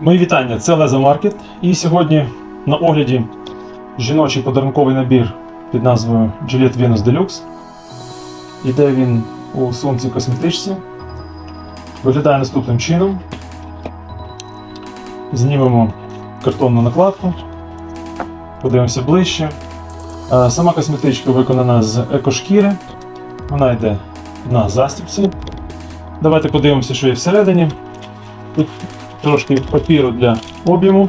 Мої вітання, це Леза Маркет. І сьогодні на огляді жіночий подарунковий набір під назвою Gillette Venus Deluxe. Іде він у сумці косметичці. Виглядає наступним чином. Знімемо картонну накладку, подивимося ближче. Е, Сама косметичка виконана з екошкіри. Вона йде на застібці. Давайте подивимося, що є всередині. Трошки папіру для об'єму.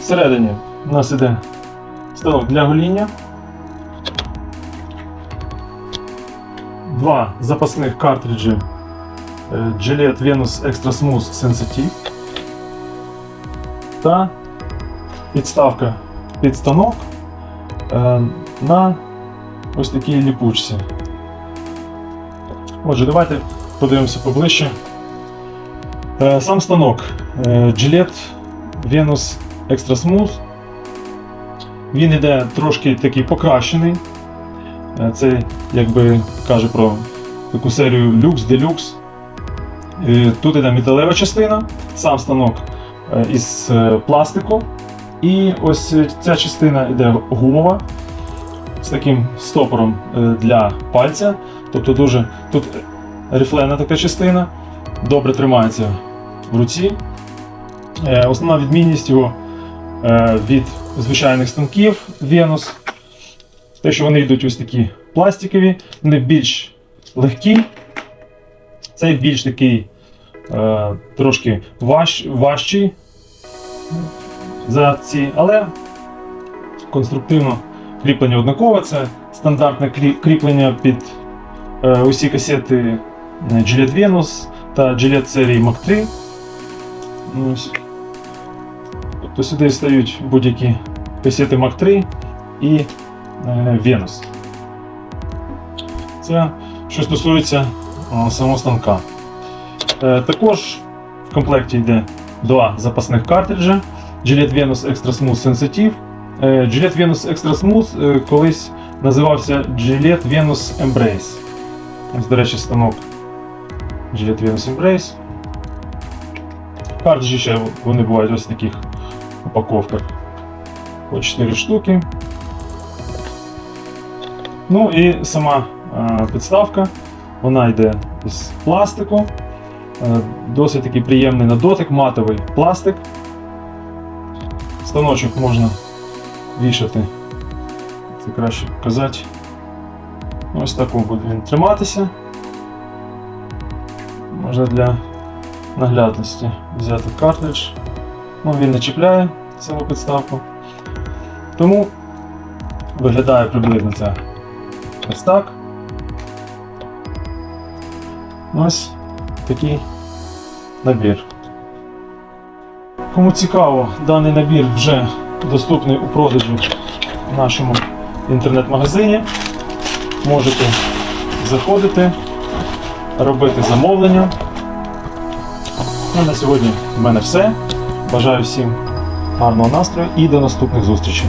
Всередині у нас іде станок для гоління. Два запасних картриджі е, Gillette Venus Extra Smooth Sensitive та підставка під станок е, на ось такій ліпучці. Отже, давайте подивимося поближче. Е, Сам станок Gillette Venus Extra Smooth. Він іде трошки такий покращений. Е, Це якби каже про таку серію Deluxe. Е, Тут іде металева частина, сам станок із пластику. І ось ця частина йде гумова з таким стопором для пальця. Тобто дуже тут рифлена така частина, добре тримається в руці. Е, Основна відмінність його е, від звичайних станків Venus, те, що вони йдуть ось такі пластикові, вони більш легкі. Цей більш такий е, трошки важ, важчий за ці, але конструктивно кріплення однакове. Це стандартне кріплення під усі касети Gillette Venus та Gillette серії Mach 3. Ось. Тобто сюди стають будь-які касети Mach 3 і е, Venus. Це що стосується е, самого станка. Е, також в комплекті йде два запасних картриджа Gillette Venus Extra Smooth Sensitive. Е, Gillette Venus Extra Smooth е, колись називався Gillette Venus Embrace. Ось, до речі, станок Gillette Venus Embrace. Картриджі ще вони бувають ось в таких упаковках. По 4 штуки. Ну і сама е, підставка. Вона йде з пластику. Е, Досить такий приємний на дотик, матовий пластик. Станочок можна вішати. Це краще показати. Ось так буде триматися. Можна для наглядності взяти картридж. Ну, він не чіпляє саму підставку. Тому виглядає приблизно це ось так. Ось такий набір. Кому цікаво, даний набір вже доступний у продажі в нашому інтернет-магазині. Можете заходити, робити замовлення. Ну, на сьогодні в мене все. Бажаю всім гарного настрою і до наступних зустрічей.